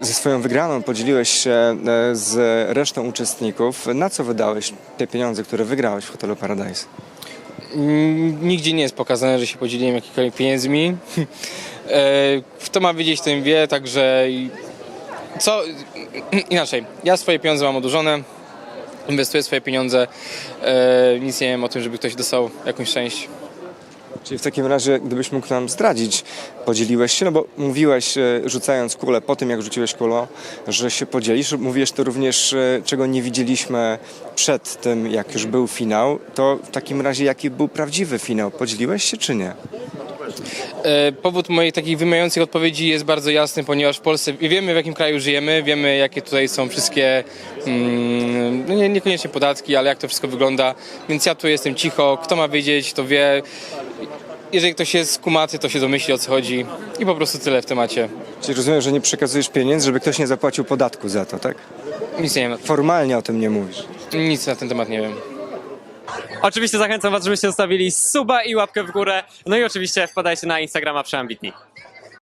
Ze swoją wygraną podzieliłeś się e, z resztą uczestników. Na co wydałeś te pieniądze, które wygrałeś w hotelu Paradise? Mm, Nigdzie nie jest pokazane, że się podzieliłem jakimikolwiek pieniędzmi. E, Kto ma wiedzieć, ten wie, także co inaczej. Ja swoje pieniądze mam odłożone, inwestuję swoje pieniądze. E, Nic nie wiem o tym, żeby ktoś dostał jakąś część. Czyli w takim razie, gdybyś mógł nam zdradzić, podzieliłeś się, no bo mówiłeś, e, rzucając kulę, po tym jak rzuciłeś kulą, że się podzielisz. Mówiłeś to również, e, czego nie widzieliśmy przed tym, jak już był finał. To w takim razie, jaki był prawdziwy finał? Podzieliłeś się czy nie? E, Powód moich takich wymijających odpowiedzi jest bardzo jasny, ponieważ w Polsce wiemy w jakim kraju żyjemy, wiemy jakie tutaj są wszystkie, mm, no nie, niekoniecznie podatki, ale jak to wszystko wygląda, więc ja tu jestem cicho, kto ma wiedzieć, to wie. Jeżeli ktoś jest kumaty, to się domyśli o co chodzi i po prostu tyle w temacie. Czyli rozumiem, że nie przekazujesz pieniędzy, żeby ktoś nie zapłacił podatku za to, tak? Nic nie wiem, Formalnie o tym nie mówisz. nic na ten temat nie wiem. Oczywiście zachęcam Was, żebyście zostawili suba i łapkę w górę. No i oczywiście wpadajcie na Instagrama Przeambitni.